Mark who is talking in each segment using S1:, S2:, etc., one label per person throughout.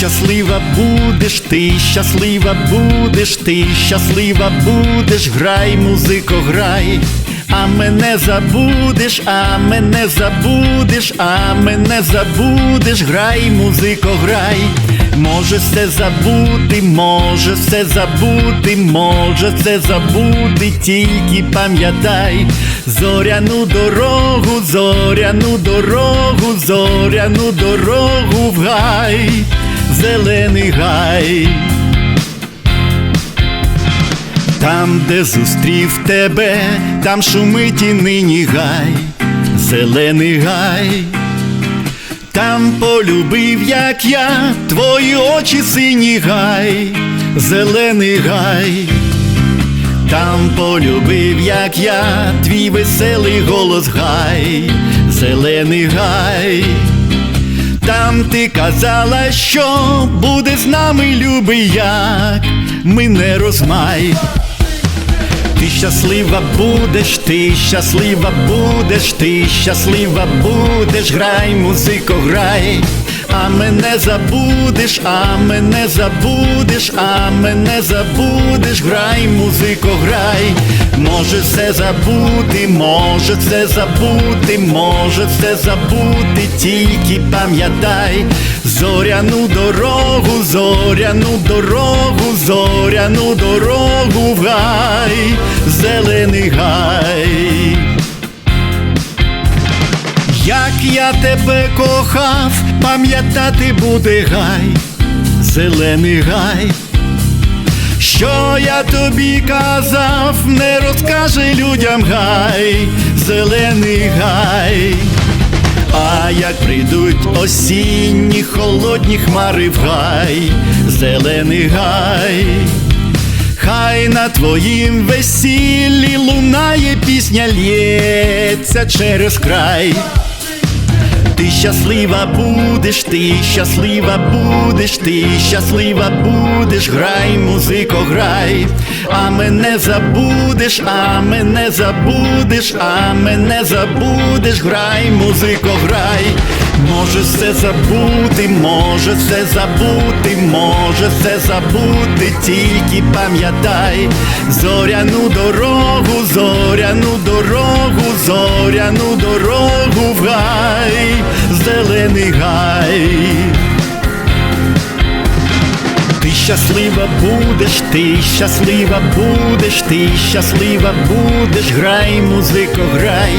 S1: щаслива будеш, ти щаслива будеш, ти щаслива будеш, грай, музико, грай, а мене забудеш, а мене забудеш, а мене забудеш, грай, музико, грай. Може все забути, може все забути, може все забути, тільки пам'ятай. Зоряну дорогу, зоряну дорогу, зоряну дорогу в гай, зелений гай. Там, де зустрів тебе, там шумить і нині гай, зелений гай. Там полюбив, як я, твої очі сині гай, зелений гай. Там полюбив, як я, твій веселий голос гай, зелений гай. Там ти казала, що буде з нами любий як, мене розмай. Ти щаслива будеш, ти щаслива будеш, ти щаслива будеш, грай, музико, грай, а мене забудеш, а мене забудеш, а мене забудеш, грай, музико, грай, може все забути, може все забути, може все забути, тільки пам'ятай зоряну дорогу, зоряну дорогу, зоряну дорогу в гай, зелений гай. Як я тебе кохав, пам'ятати буде гай, зелений гай. Що я тобі казав, не розкаже людям гай, зелений гай. А як прийдуть осінні холодні хмари в гай, зелений гай, хай на твоїм весіллі лунає пісня лється через край. Ти щаслива будеш, ти щаслива будеш, ти щаслива будеш, грай, музико, грай, а мене забудеш, а мене забудеш, а мене забудеш, грай, музико, грай, може все забути, може все забути, може все забути, тільки пам'ятай зоряну дорогу, зоряну дорогу, зоряну дорогу в гай, зелений гай. Ти щаслива будеш, ти щаслива будеш, ти щаслива будеш, грай, музико, грай,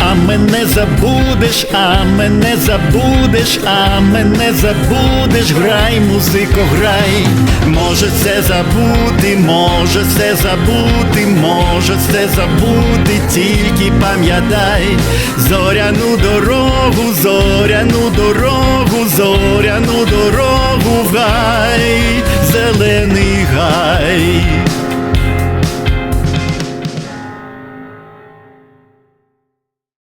S1: а мене забудеш, а мене забудеш, а мене забудеш, грай, музико, грай, може все забути, може все забути, може все забути, тільки пам'ятай зоряну дорогу, зоряну дорогу, зоряну дорогу гай, зелений